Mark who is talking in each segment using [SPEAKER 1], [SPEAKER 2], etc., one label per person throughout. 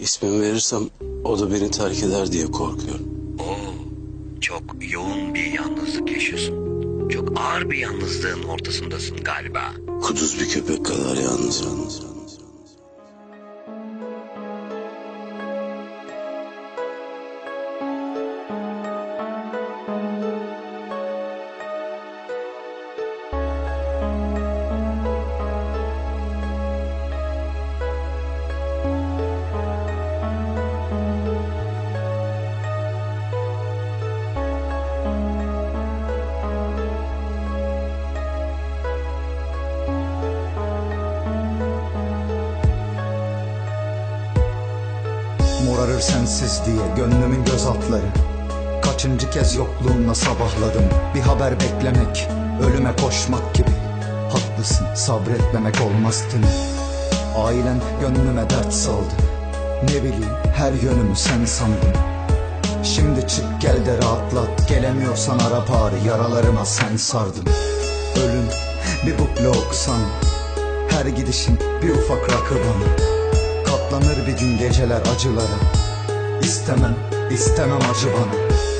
[SPEAKER 1] İsmimi verirsem o da beni terk eder diye korkuyorum.
[SPEAKER 2] Oo, çok yoğun bir yalnızlık yaşıyorsun. Çok ağır bir yalnızlığın ortasındasın galiba.
[SPEAKER 1] Kuduz bir köpek kadar yalnız yalnız yalnız.
[SPEAKER 3] Morarır sensiz diye gönlümün göz altları Kaçıncı kez yokluğunla sabahladım. Bir haber beklemek, ölüme koşmak gibi. Haklısın sabretmemek olmazdı. Ailen gönlüme dert saldı. Ne bileyim her yönümü sen sandım Şimdi çık gel de rahatlat. Gelemiyorsan ara bari yaralarıma sen sardın. Ölüm bir bukle okusan Her gidişin bir ufak rakı bana Katlanır bir gün geceler acılara. İstemem, istemem acı bana.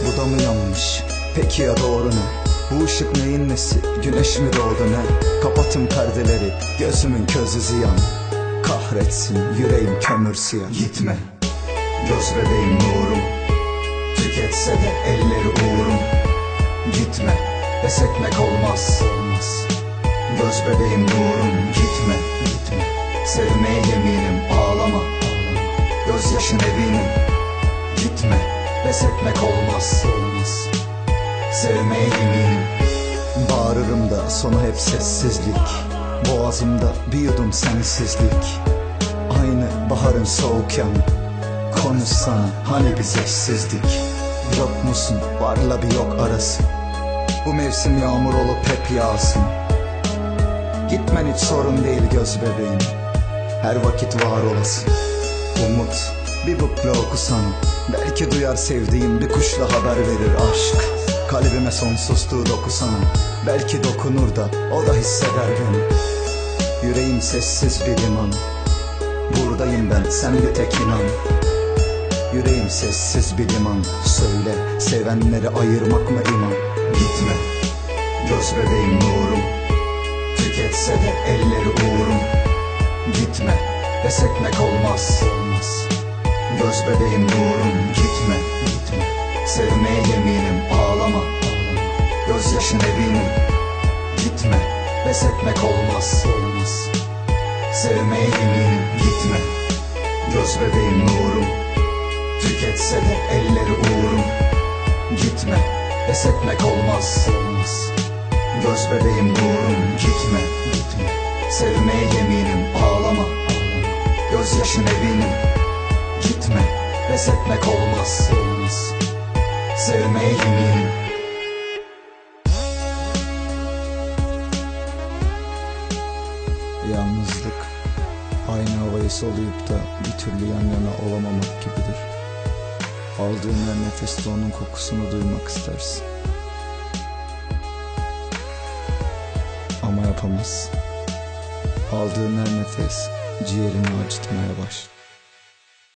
[SPEAKER 3] Bu da mı yanlış? Peki ya doğru ne? Bu ışık neyin nesi? Güneş mi doğdu ne? Kapatın perdeleri, gözümün közü ziyan. Kahretsin yüreğim kömür siyah. Gitme, göz bebeğim nurum. Tüketse de elleri uğrum. Gitme, pes etmek olmaz. Olmaz. Göz bebeğim nurum. Gitme, gitme. Sevmeye ağlama Gözyaşın evinim Gitme Pes etmek olmaz Olmaz Sevmeye yeminim Bağırırım da sonu hep sessizlik. Boğazımda bir yudum sensizlik. Aynı baharın soğuk yanı Konuşsana hani bir sessizlik Yok musun? Varla bir yok arası. Bu mevsim yağmur olup hep yağsın. Gitmen hiç sorun değil göz bebeğim. Her vakit var olasın. Umut bir bukle okusana Belki duyar sevdiğim bir kuşla haber verir aşk. Kalbime sonsuzluğu dokusana Belki dokunur da o da hisseder beni Yüreğim sessiz bir liman Buradayım ben sen bir tek inan. Yüreğim sessiz bir liman Söyle sevenleri ayırmak mı iman? Gitme göz bebeğim nurum. Tüketse de elleri uğrum Gitme pes etmek Olmaz Göz bebeğim nurum Gitme Gitme. Sevmeye yeminim ağlama Gözyaşın evinim Gitme pes etmek olmaz Olmaz. Sevmeye yeminim Gitme. Göz bebeğim nurum. Tüketse de elleri uğrum. Gitme pes etmek olmaz Olmaz. Göz bebeğim nurum Gitme Gitme Pes etmek olmaz. Olmaz Sevmeye yeminim Yalnızlık Aynı havayı soluyup da bir türlü yan yana olamamak gibidir. Aldığın her nefeste onun kokusunu duymak istersin. Ama yapamazsın. Aldığın her nefes ciğerini acıtmaya başlar